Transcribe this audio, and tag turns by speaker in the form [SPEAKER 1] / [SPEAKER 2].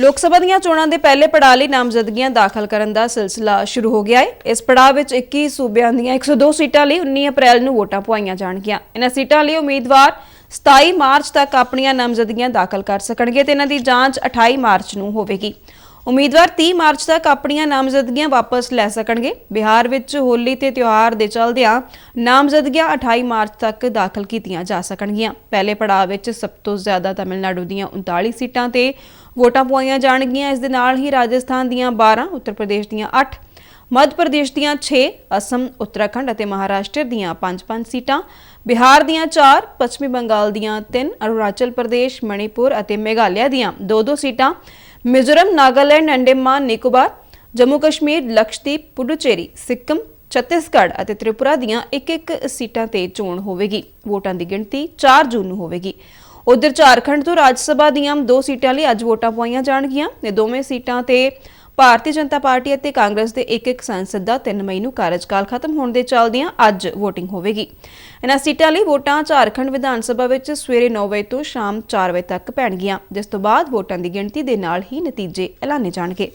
[SPEAKER 1] ਲੋਕ ਸਭਾ ਦੀਆਂ ਚੋਣਾਂ ਦੇ ਪਹਿਲੇ ਪੜਾਅ ਲਈ ਨਾਮਜ਼ਦਗੀਆਂ ਦਾਖਲ ਕਰਨ ਦਾ ਸਿਲਸਿਲਾ ਸ਼ੁਰੂ ਹੋ ਗਿਆ ਹੈ ਇਸ ਪੜਾਅ ਵਿੱਚ 21 ਸੂਬਿਆਂ ਦੀਆਂ 102 ਸੀਟਾਂ ਲਈ 19 ਅਪ੍ਰੈਲ ਨੂੰ ਵੋਟਾਂ ਪਵਾਈਆਂ ਜਾਣਗੀਆਂ। ਇਹਨਾਂ ਸੀਟਾਂ ਲਈ ਉਮੀਦਵਾਰ 27 ਮਾਰਚ ਤੱਕ ਆਪਣੀਆਂ ਨਾਮਜ਼ਦਗੀਆਂ ਦਾਖਲ ਕਰ ਸਕਣਗੇ ਤੇ ਇਹਨਾਂ ਦੀ ਜਾਂਚ 28 ਮਾਰਚ ਨੂੰ ਹੋਵੇਗੀ। ਉਮੀਦਵਾਰ 30 ਮਾਰਚ ਤੱਕ ਆਪਣੀਆਂ ਨਾਮਜ਼ਦਗੀਆਂ ਵਾਪਸ ਲੈ ਸਕਣਗੇ। ਬਿਹਾਰ ਵਿੱਚ ਹੋਲੀ ਤੇ ਤਿਉਹਾਰ ਦੇ ਚਲਦਿਆਂ ਨਾਮਜ਼ਦਗੀਆਂ 28 ਮਾਰਚ ਤੱਕ ਦਾਖਲ ਕੀਤੀਆਂ ਜਾ ਸਕਣਗੀਆਂ। ਪਹਿਲੇ ਪੜਾਅ ਵਿੱਚ ਸਭ ਤੋਂ ਜ਼ਿਆਦਾ ਤਮਿਲਨਾਡੂ ਦੀਆਂ 39 ਸੀਟਾਂ ਤੇ ਵੋਟਾਂ ਪਵਾਈਆਂ ਜਾਣਗੀਆਂ। ਇਸ ਦੇ ਨਾਲ ਹੀ ਰਾਜਸਥਾਨ ਦੀਆਂ 12 ਉੱਤਰ ਪ੍ਰਦੇਸ਼ ਦੀਆਂ 8 ਮੱਧ ਪ੍ਰਦੇਸ਼ ਦੀਆਂ 6 ਅਸਮ, ਉੱਤਰਾਖੰਡ ਅਤੇ ਮਹਾਰਾਸ਼ਟਰ ਦੀਆਂ 5-5 ਸੀਟਾਂ, ਬਿਹਾਰ ਦੀਆਂ 4 ਪੱਛਮੀ ਬੰਗਾਲ ਦੀਆਂ 3 ਅਰੁਣਾਚਲ ਪ੍ਰਦੇਸ਼, ਮਣੀਪੁਰ ਅਤੇ ਮੇਘਾਲਿਆ ਦੀਆਂ 2-2 ਸੀਟਾਂ, ਮਿਜ਼ੋਰਮ, ਨਾਗਾਲੈਂਡ, ਅੰਡੇਮਾਨ, ਨਿਕੋਬਾਰ, ਜੰਮੂ ਕਸ਼ਮੀਰ, ਲਕਸ਼ਦੀਪ, ਪੁਡੁਚੇਰੀ, ਸਿੱਕਮ, ਛੱਤੀਸਗੜ੍ਹ ਅਤੇ ਤ੍ਰਿਪੁਰਾ ਦੀਆਂ ਇੱਕ-ਇੱਕ ਸੀਟਾਂ ਤੇ ਚੋਣ ਹੋਵੇਗੀ। ਵੋਟਾਂ ਦੀ ਗਿਣਤੀ 4 ਜੂਨ ਨੂੰ ਹੋਵੇਗੀ। ਉਧਰ ਝਾਰਖੰਡ ਤੋਂ ਰਾਜ ਸਭਾ ਦੀਆਂ ਦੋ ਸੀਟਾਂ ਲਈ ਅੱਜ ਵੋਟਾਂ ਪਾਈਆਂ ਜਾਣਗੀਆਂ। ਇਹ ਦੋਵੇਂ ਸੀਟਾਂ ਤੇ ਭਾਰਤੀ ਜਨਤਾ ਪਾਰਟੀ ਅਤੇ ਕਾਂਗਰਸ ਦੇ ਇੱਕ ਇੱਕ ਸੰਸਦ ਦਾ 3 ਮਈ ਨੂੰ ਕਾਰਜਕਾਲ ਖਤਮ ਹੋਣ ਦੇ ਚੱਲਦਿਆਂ ਅੱਜ VOTING ਹੋਵੇਗੀ। ਇਹਨਾਂ ਸੀਟਾਂ ਲਈ ਵੋਟਾਂ ਝਾਰਖੰਡ ਵਿਧਾਨ ਸਭਾ ਵਿੱਚ ਸਵੇਰੇ 9 ਵਜੇ ਤੋਂ ਸ਼ਾਮ 4 ਵਜੇ ਤੱਕ ਪੈਣਗੀਆਂ, ਜਿਸ ਤੋਂ ਬਾਅਦ ਵੋਟਾਂ ਦੀ ਗਿਣਤੀ ਦੇ ਨਾਲ ਹੀ ਨਤੀਜੇ ਐਲਾਨੇ ਜਾਣਗੇ।